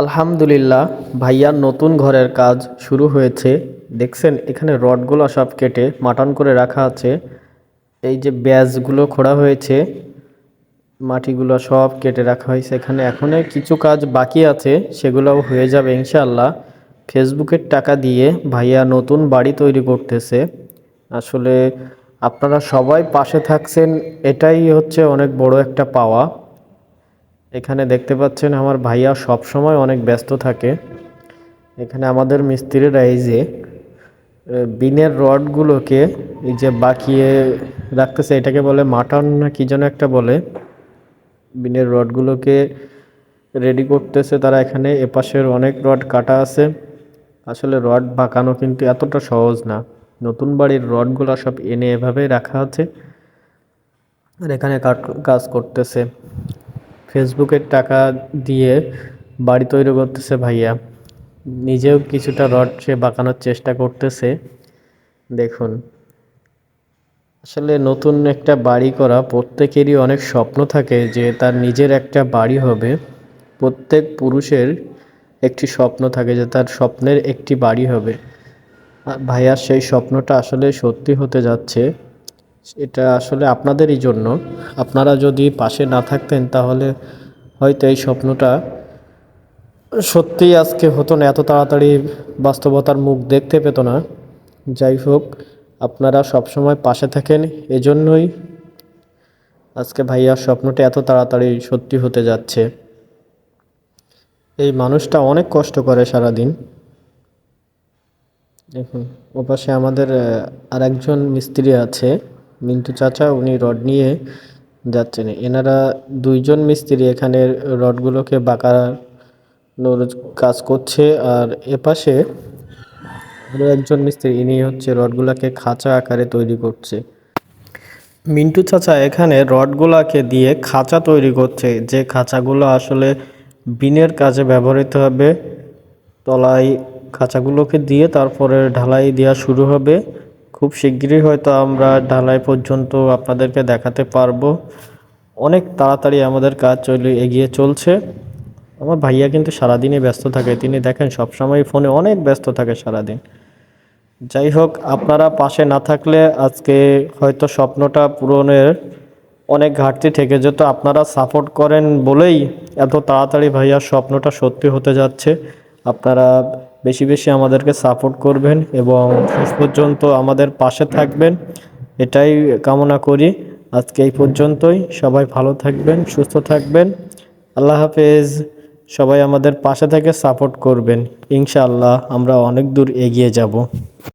আলহামদুলিল্লাহ ভাইয়ার নতুন ঘরের কাজ শুরু হয়েছে। দেখছেন, এখানে রডগুলো সব কেটে মাটন করে রাখা আছে। এই যে ব্যাজগুলো খোঁড়া হয়েছে, মাটিগুলো সব কেটে রাখা হয়েছে এখানে। এখনও কিছু কাজ বাকি আছে, সেগুলোও হয়ে যাবে ইনশাল্লাহ ফেসবুকের টাকা দিয়ে ভাইয়া নতুন বাড়ি তৈরি করতেছে। আসলে আপনারা সবাই পাশে থাকছেন, এটাই হচ্ছে অনেক বড় একটা পাওয়া। এখানে দেখতে পাচ্ছেন আমার ভাইয়া সব সময় অনেক ব্যস্ত থাকে। এখানে আমাদের মিস্ত্রিরা এই যে বিনের রডগুলোকে এই যে বাকিয়ে রাখতেছে, এটাকে বলে মাটন না কি যেন একটা বলে, বিনের রডগুলোকে রেডি করতেছে। তারা এখানে এপাশের অনেক রড কাটা আছে। আসলে রড বাঁকানো কিন্তু এতটা সহজ না। নতুন বাড়ির রডগুলো সব এনে এভাবেই রাখা আছে। আর এখানে কাজ করতেছে। ফেসবুকের টাকা দিয়ে বাড়ি তৈরি করতেছে ভাইয়া। নিজেও কিছুটা রড সে বাঁকানোর চেষ্টা করতেছে। দেখুন, আসলে নতুন একটা বাড়ি করা প্রত্যেকেরই অনেক স্বপ্ন থাকে যে তার নিজের একটা বাড়ি হবে। প্রত্যেক পুরুষের একটি স্বপ্ন থাকে যে তার স্বপ্নের একটি বাড়ি হবে। ভাইয়ার সেই স্বপ্নটা আসলে সত্যি হতে যাচ্ছে। এটা আসলে আপনাদেরই জন্য। আপনারা যদি পাশে না থাকতেন তাহলে হয়তো এই স্বপ্নটা সত্যিই আজকে হতো না, এত তাড়াতাড়ি বাস্তবতার মুখ দেখতে পেতো না। যাই হোক, আপনারা সবসময় পাশে থাকেন, এজন্যই আজকে ভাইয়ার স্বপ্নটা এত তাড়াতাড়ি সত্যি হতে যাচ্ছে। এই মানুষটা অনেক কষ্ট করে সারাদিন। দেখুন, ওপাশে আমাদের আর একজন মিস্ত্রি আছে। মিন্টু চাচা, উনি রড নিয়ে যাচ্ছেন। এনারা দুইজন মিস্ত্রি এখানে রডগুলোকে বাঁকানোর কাজ করছে আর এপাশে আরও একজন মিস্ত্রি, ইনি হচ্ছে রডগুলোকে খাঁচা আকারে তৈরি করছে। মিন্টু চাচা, এখানে রডগুলাকে দিয়ে খাঁচা তৈরি করছে। যে খাঁচাগুলো আসলে বিনের কাজে ব্যবহৃত হবে, তলায় খাঁচাগুলোকে দিয়ে তারপরে ঢালাই দেওয়া শুরু হবে। খুব শিগগিরই হয়তো আমরা ঢালাই পর্যন্ত আপনাদেরকে দেখাতে পারব। অনেক তাড়াতাড়ি আমাদের কাজ চলে, এগিয়ে চলছে। আমার ভাইয়া কিন্তু সারাদিনই ব্যস্ত থাকে, তিনি দেখেন সবসময় ফোনে অনেক ব্যস্ত থাকে সারাদিন। যাই হোক, আপনারা পাশে না থাকলে আজকে হয়তো স্বপ্নটা পূরণের অনেক ঘাটতি থেকে যেত। আপনারা সাপোর্ট করেন বলেই এত তাড়াতাড়ি ভাইয়ার স্বপ্নটা সত্যি হতে যাচ্ছে। আপনারা বেশি বেশি আমাদেরকে সাপোর্ট করবেন এবং শেষ পর্যন্ত আমাদের পাশে থাকবেন। এটাই কামনা করি। আজকে এই পর্যন্তই। সবাই ভালো থাকবেন, সুস্থ থাকবেন। আল্লাহ হাফেজ। সবাই আমাদের পাশে থেকে সাপোর্ট করবেন। ইনশাআল্লাহ আমরা অনেক দূর এগিয়ে যাব।